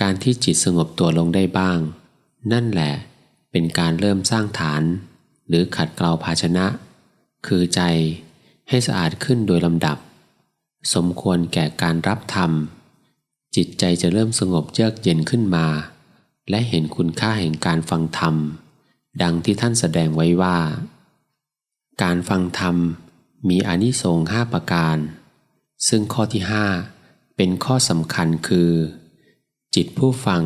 การที่จิตสงบตัวลงได้บ้าง นั่นแหละเป็นการเริ่มสร้างฐาน หรือขัดเกลาภาชนะ คือใจให้สะอาดขึ้นโดยลำดับ สมควรแก่การรับธรรม จิตใจจะเริ่มสงบเยือกเย็นขึ้นมา และเห็นคุณค่าแห่งการฟังธรรม ดังที่ท่านแสดงไว้ว่า การฟังธรรมมีอนิสงส์ห้าประการ ซึ่งข้อที่ห้าเป็นข้อสำคัญคือ จิตผู้ฟัง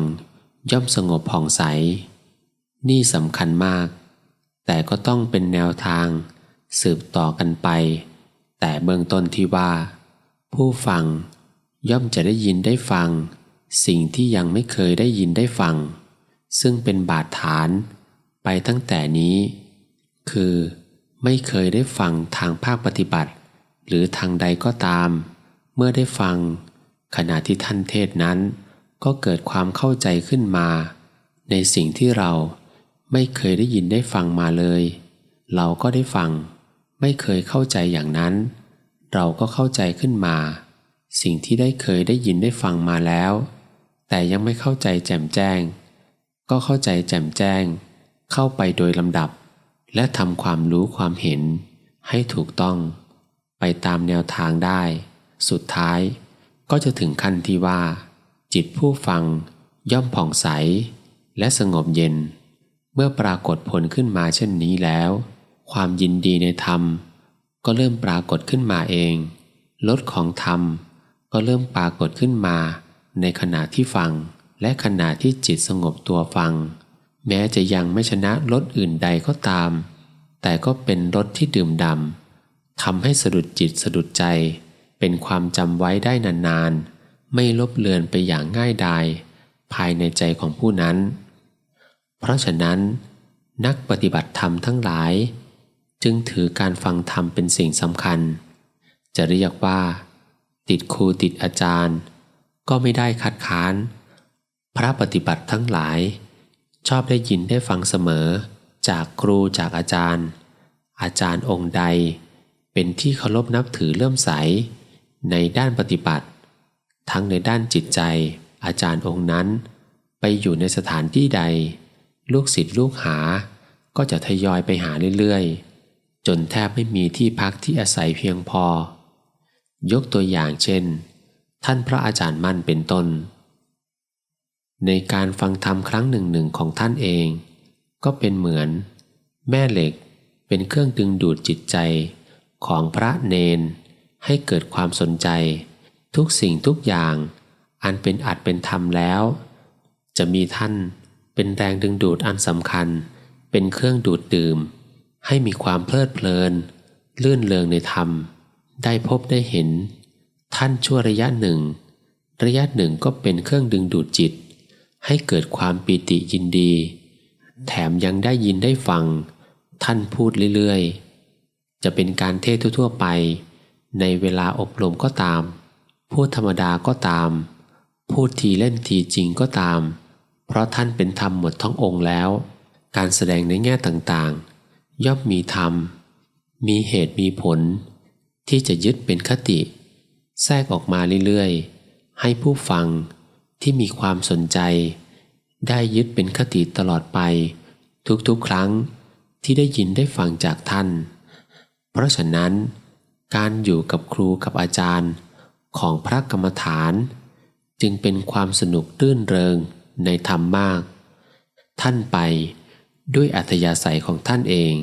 ย่อมสงบผ่องใส นี่สำคัญมาก แต่ก็ต้องเป็นแนวทาง สืบต่อกันไป แต่เบื้องต้นที่ว่า ผู้ฟังย่อมจะได้ยินได้ฟัง สิ่งที่ยังไม่เคยได้ยินได้ฟัง ซึ่งเป็นบาดฐานไปตั้งแต่นี้ คือไม่เคยได้ฟังทางภาคปฏิบัติ หรือทางใดก็ตาม เมื่อได้ฟัง ขณะที่ท่านเทศนั้น ก็เกิดความเข้าใจขึ้นมา ในสิ่งที่เราไม่เคยได้ยินได้ฟังมาเลย เราก็ได้ฟัง ไม่เคยเข้าใจอย่างนั้น เราก็เข้าใจขึ้นมา สิ่งที่ได้เคยได้ยินได้ฟังมาแล้ว แต่ยังไม่เข้าใจแจ่มแจ้ง ก็เข้าใจแจ่มแจ้ง เข้าไปโดยลำดับ และทำความรู้ความเห็น ให้ถูกต้อง ไปตามแนวทางได้ สุดท้ายก็จะถึงขั้นที่ว่า จิตผู้ฟังย่อมผ่องใส และสงบเย็น เมื่อปรากฏผลขึ้นมาเช่นนี้แล้ว ความยินดีในธรรม ก็เริ่มปรากฏขึ้นมาเองลดของธรรม ก็เริ่มปรากฏขึ้นมา ในขณะที่ฟัง และขณะที่จิตสงบตัวฟัง แม้จะยังไม่ชนะรสอื่นใดก็ตาม แต่ก็เป็นรสที่ดื่มดำทำให้สะดุดจิตสะดุดใจ เป็นความจำไว้ได้นานๆ ไม่ลบเลือนไปอย่างง่ายดาย ภายในใจของผู้นั้น เพราะฉะนั้น นักปฏิบัติธรรมทั้งหลาย จึงถือการฟังธรรมเป็นสิ่งสำคัญ จะเรียกว่า ติดครูติดอาจารย์ ก็ไม่ได้คัดค้าน พระปฏิบัติทั้งหลาย ชอบได้ยินได้ฟังเสมอ จากครูจากอาจารย์ อาจารย์องค์ใด เป็นที่เคารพนับถือเลื่อมใส ในด้านปฏิบัติ ทั้งในด้านจิตใจ อาจารย์องค์นั้น ไปอยู่ในสถานที่ใด ลูกศิษย์ลูกหา ก็จะทยอยไปหาเรื่อยๆ จนแทบไม่มีที่พักที่อาศัยเพียงพอ ยกตัวอย่างเช่น ท่านพระอาจารย์มั่นเป็นต้น ในการฟังธรรมครั้งหนึ่งหนึ่งของท่านเอง ก็เป็นเหมือน แม่เหล็กเป็นเครื่องดึงดูดจิตใจของพระเนนให้เกิดความสนใจ ทุกสิ่งทุกอย่าง อันเป็นอัดเป็นธรรมแล้ว จะมีท่านเป็นแรงดึงดูดอันสำคัญ เป็นเครื่องดูดดื่ม ให้มีความเพลิดเพลิน ลื่นเลงในธรรม ได้พบได้เห็น ท่านชั่วระยะหนึ่ง ระยะหนึ่งก็เป็นเครื่องดึงดูดจิต ให้เกิดความปีติยินดี แถมยังได้ยินได้ฟัง ท่านพูดเรื่อยๆ จะเป็นการเทศทั่วๆไป ในเวลาอบรมก็ตาม พูดธรรมดาก็ตาม พูดทีเล่นทีจริงก็ตาม เพราะท่านเป็นธรรมหมดทั้งองค์แล้ว การแสดงในแง่ต่างๆ ย่อมมีธรรม มีเหตุมีผล ที่จะยึดเป็นคติ แทรกออกมาเรื่อยๆ ให้ผู้ฟังที่มีความสนใจ ได้ยึดเป็นคติตลอดไป ทุกๆครั้งที่ได้ยินได้ฟังจากท่าน เพราะฉะนั้น การอยู่กับครูกับอาจารย์ ของพระกรรมฐาน จึงเป็นความสนุกรื่นเริงในธรรมมาก ท่านไปด้วยอัธยาศัยของท่านเอง